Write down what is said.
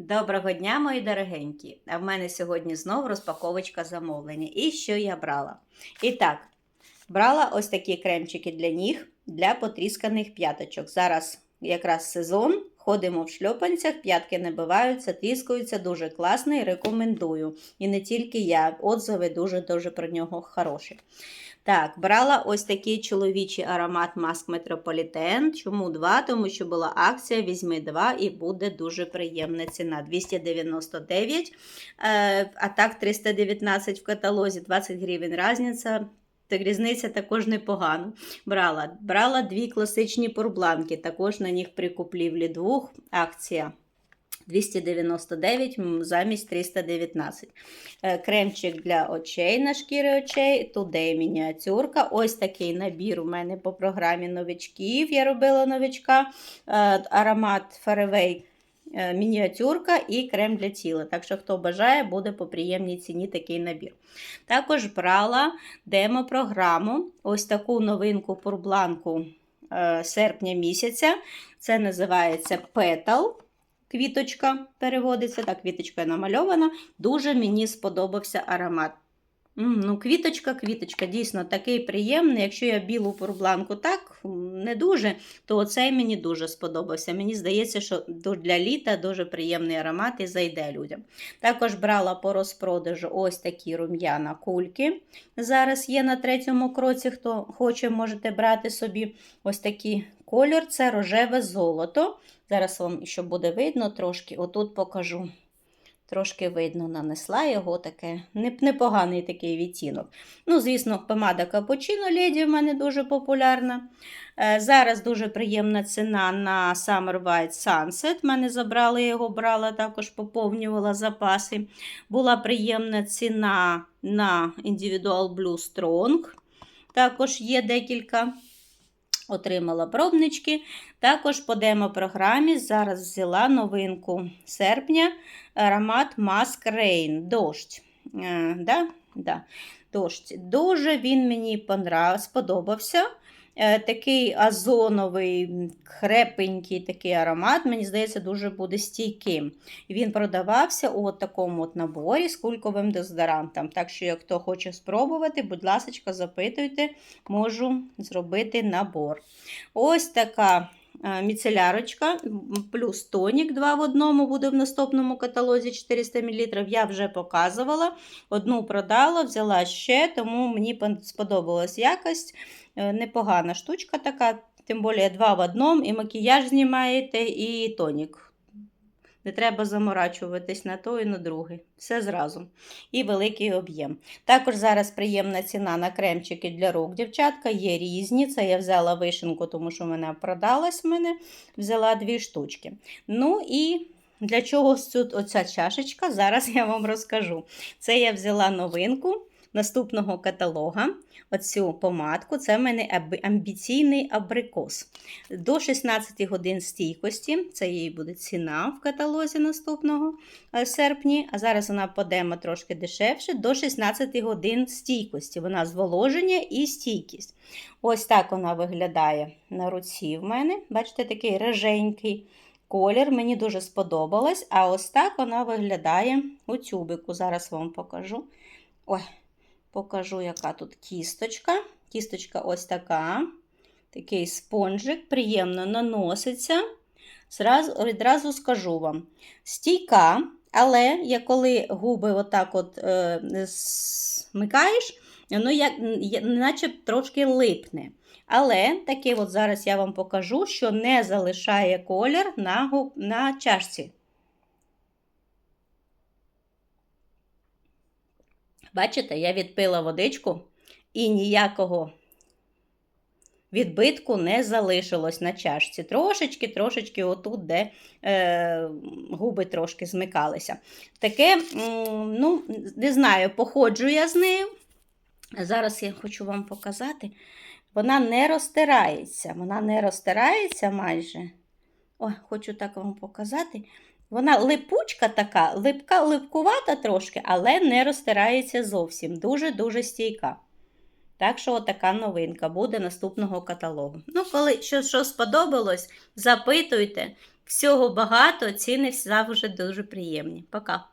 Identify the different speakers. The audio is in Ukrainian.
Speaker 1: Доброго дня, мої дорогенькі! А в мене сьогодні знов розпаковочка замовлення. І що я брала? І так, брала ось такі кремчики для ніг для потрісканих п'яточок. Зараз якраз сезон, ходимо в шльопанцях, п'ятки не биваються, тріскаються, дуже класний, рекомендую. І не тільки я, отзиви дуже-дуже про нього хороші. Так, брала ось такий чоловічий аромат Маск Метрополітен. Чому два? Тому що була акція, візьми два і буде дуже приємна ціна. 299, е, а так 319 в каталозі, 20 гривень різниця. Так різниця також непогано. Брала брала дві класичні пурбланки, також на них при куплівлі двох акція. 299 замість 319. Е, Кремчик для очей на шкіри очей. Today мініатюрка. Ось такий набір у мене по програмі новичків. Я робила новичка. Е, Аромат е, мініатюрка і крем для тіла. Так що, хто бажає, буде по приємній ціні такий набір. Також брала демо-програму. Ось таку новинку пурбланку е, серпня місяця. Це називається Petal. Квіточка переводиться, так, квіточка намальована. Дуже мені сподобався аромат. Ну, квіточка, квіточка, дійсно такий приємний. Якщо я білу пурбланку так не дуже, то оцей мені дуже сподобався. Мені здається, що для літа дуже приємний аромат і зайде людям. Також брала по розпродажу ось такі рум'яна кульки. Зараз є на третьому кроці. Хто хоче, можете брати собі ось такий кольор. Це рожеве золото. Зараз вам ще буде видно трошки. Отут покажу. Трошки видно, нанесла його таке непоганий такий відтінок. Ну, звісно, помада Cappuccino Lady в мене дуже популярна. Е, Зараз дуже приємна ціна на Summer White Sunset. Мене забрали, його брала, також поповнювала запаси. Була приємна ціна на Individual Blue Strong. Також є декілька. Отримала пробнички. Також по демо-програмі зараз взяла новинку серпня аромат Mask Rain. Дощ. Е, да? Да. Дощ. Дуже він мені сподобався. Е, Такий озоновий, крепенький такий аромат, мені здається, дуже буде стійким. Він продавався у от такому от наборі з кульковим дезодорантом. Так що, як хто хоче спробувати, будь ласка, запитуйте, можу зробити набор. Ось така міцелярочка, плюс тонік 2 в одному буде в наступному каталозі 400 мл. Я вже показувала. Одну продала, взяла ще, тому мені сподобалась якість. Е, Непогана штучка така, тим більше 2 в одному, і макіяж знімаєте, і тонік. Не треба заморачуватись на той і на другий. Все зразу. І великий об'єм. Також зараз приємна ціна на кремчики для рук, дівчатка. Є різні. Це я взяла вишенку, тому що вона продалась в мене. Взяла дві штучки. Ну і для чого тут оця чашечка? Зараз я вам розкажу. Це я взяла новинку наступного каталога. Оцю помадку. Це в мене амбіційний абрикос. До 16 годин стійкості. Це її буде ціна в каталозі наступного е, серпні. А зараз вона подема трошки дешевше. До 16 годин стійкості. Вона зволоження і стійкість. Ось так вона виглядає на руці в мене. Бачите, такий реженький колір. Мені дуже сподобалось. А ось так вона виглядає у тюбику. Зараз вам покажу. Ой, покажу, яка тут кісточка. Кісточка ось така. Такий спонжик, приємно наноситься. Зразу, одразу скажу вам: стійка, але я коли губи отак от е, смикаєш, воно як, наче трошки липне. Але таке от зараз я вам покажу, що не залишає колір на, на чашці. Бачите, я відпила водичку і ніякого відбитку не залишилось на чашці. Трошечки, трошечки отут, де е, губи трошки змикалися. Таке, ну, не знаю, походжу я з нею. Зараз я хочу вам показати. Вона не розтирається. Вона не розтирається майже. Ой, хочу так вам показати. Вона липучка така, липка, липкувата трошки, але не розтирається зовсім. Дуже-дуже стійка. Так що така новинка буде наступного каталогу. Ну, коли що, що сподобалось, запитуйте, Всього багато, ціни завжди дуже приємні. Пока!